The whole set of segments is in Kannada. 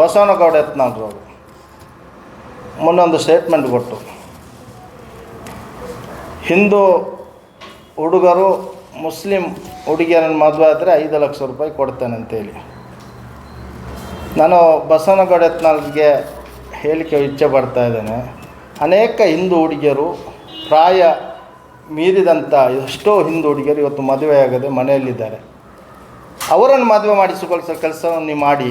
ಬಸವನಗೌಡ ಯತ್ನಾಳ್ರವರು ಮೊನ್ನೆ ಒಂದು ಸ್ಟೇಟ್ಮೆಂಟ್ ಕೊಟ್ಟು. ಹಿಂದೂ ಹುಡುಗರು ಮುಸ್ಲಿಂ ಹುಡುಗಿಯರನ್ನು ಮದುವೆ ಆದರೆ ಐದು ಲಕ್ಷ ರೂಪಾಯಿ ಕೊಡ್ತೇನೆ ಅಂತೇಳಿ. ನಾನು ಬಸವನಗೌಡ ಯತ್ನಾಳ್ಗೆ ಹೇಳಿಕೆ ಇಚ್ಛೆ ಪಡ್ತಾ ಇದ್ದೇನೆ. ಅನೇಕ ಹಿಂದೂ ಹುಡುಗಿಯರು ಪ್ರಾಯ ಮೀರಿದಂಥ ಎಷ್ಟೋ ಹಿಂದೂ ಹುಡುಗಿಯರು ಇವತ್ತು ಮದುವೆಯಾಗದೆ ಮನೆಯಲ್ಲಿದ್ದಾರೆ. ಅವರನ್ನು ಮದುವೆ ಮಾಡಿಸಿಕೊಳ್ಸೋ ಕೆಲಸವನ್ನು ನೀವು ಮಾಡಿ.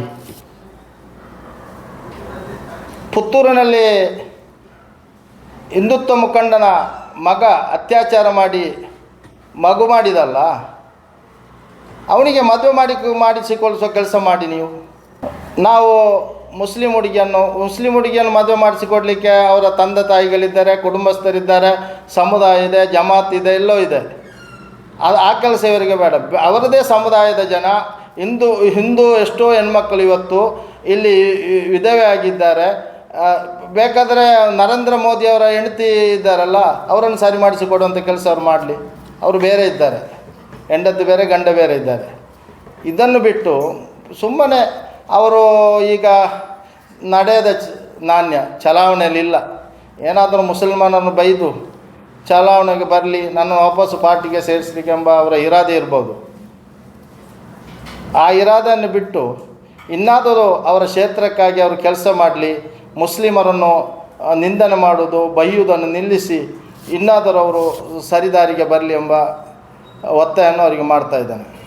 ಪುತ್ತೂರಿನಲ್ಲಿ ಹಿಂದುತ್ವ ಮುಖಂಡನ ಮಗ ಅತ್ಯಾಚಾರ ಮಾಡಿ ಮಗು ಮಾಡಿದಲ್ಲ? ಅವನಿಗೆ ಮದುವೆ ಮಾಡಿ ಮಾಡಿಸಿಕೊಳಿಸೋ ಕೆಲಸ ಮಾಡಿ ನೀವು. ನಾವು ಮುಸ್ಲಿಂ ಹುಡುಗಿಯನ್ನು ಮುಸ್ಲಿಂ ಹುಡುಗಿಯನ್ನು ಮದುವೆ ಮಾಡಿಸಿಕೊಡ್ಲಿಕ್ಕೆ ಅವರ ತಂದೆ ತಾಯಿಗಳಿದ್ದಾರೆ, ಕುಟುಂಬಸ್ಥರಿದ್ದಾರೆ, ಸಮುದಾಯ ಇದೆ, ಜಮಾತ್ ಇದೆ, ಎಲ್ಲೋ ಇದೆ. ಅದು ಆ ಕೆಲಸ ಇವರಿಗೆ ಬೇಡ. ಅವರದೇ ಸಮುದಾಯದ ಜನ. ಹಿಂದೂ ಹಿಂದೂ ಎಷ್ಟೋ ಹೆಣ್ಮಕ್ಳು ಇವತ್ತು ಇಲ್ಲಿ ವಿಧವೆ ಆಗಿದ್ದಾರೆ. ಬೇಕಾದರೆ ನರೇಂದ್ರ ಮೋದಿಯವರ ಹೆಂಡತಿ ಇದ್ದಾರಲ್ಲ, ಅವರನ್ನು ಸರಿ ಮಾಡಿಸಿಕೊಡುವಂಥ ಕೆಲಸ ಅವ್ರು ಮಾಡಲಿ. ಅವರು ಬೇರೆ ಇದ್ದಾರೆ. ಹೆಂಡತಿ ಬೇರೆ, ಗಂಡ ಬೇರೆ ಇದ್ದಾರೆ. ಇದನ್ನು ಬಿಟ್ಟು ಸುಮ್ಮನೆ ಅವರು ಈಗ ನಡೆಯದ ನಾಣ್ಯ, ಚಲಾವಣೆಯಲ್ಲಿ ಇಲ್ಲ. ಏನಾದರೂ ಮುಸಲ್ಮಾನರನ್ನು ಬೈದು ಚಲಾವಣೆಗೆ ಬರಲಿ, ನನ್ನ ವಾಪಸ್ಸು ಪಾರ್ಟಿಗೆ ಸೇರಿಸ್ಲಿಕ್ಕೆ ಎಂಬ ಅವರ ಇರಾದೆ ಇರ್ಬೋದು. ಆ ಇರಾದೆಯನ್ನು ಬಿಟ್ಟು ಇನ್ನಾದರೂ ಅವರ ಕ್ಷೇತ್ರಕ್ಕಾಗಿ ಅವರು ಕೆಲಸ ಮಾಡಲಿ ಮುಸ್ಲಿಮರನ್ನು ನಿಂದನೆ ಮಾಡುವುದು ಬೈಯುವುದನ್ನು ನಿಲ್ಲಿಸಿ ಇನ್ನಾದರೂ ಅವರು ಸರಿದಾರಿಗೆ ಬರಲಿ ಎಂಬ ಒತ್ತಾಯವನ್ನು ಅವರಿಗೆ ಮಾಡ್ತಾ ಇದ್ದಾನೆ.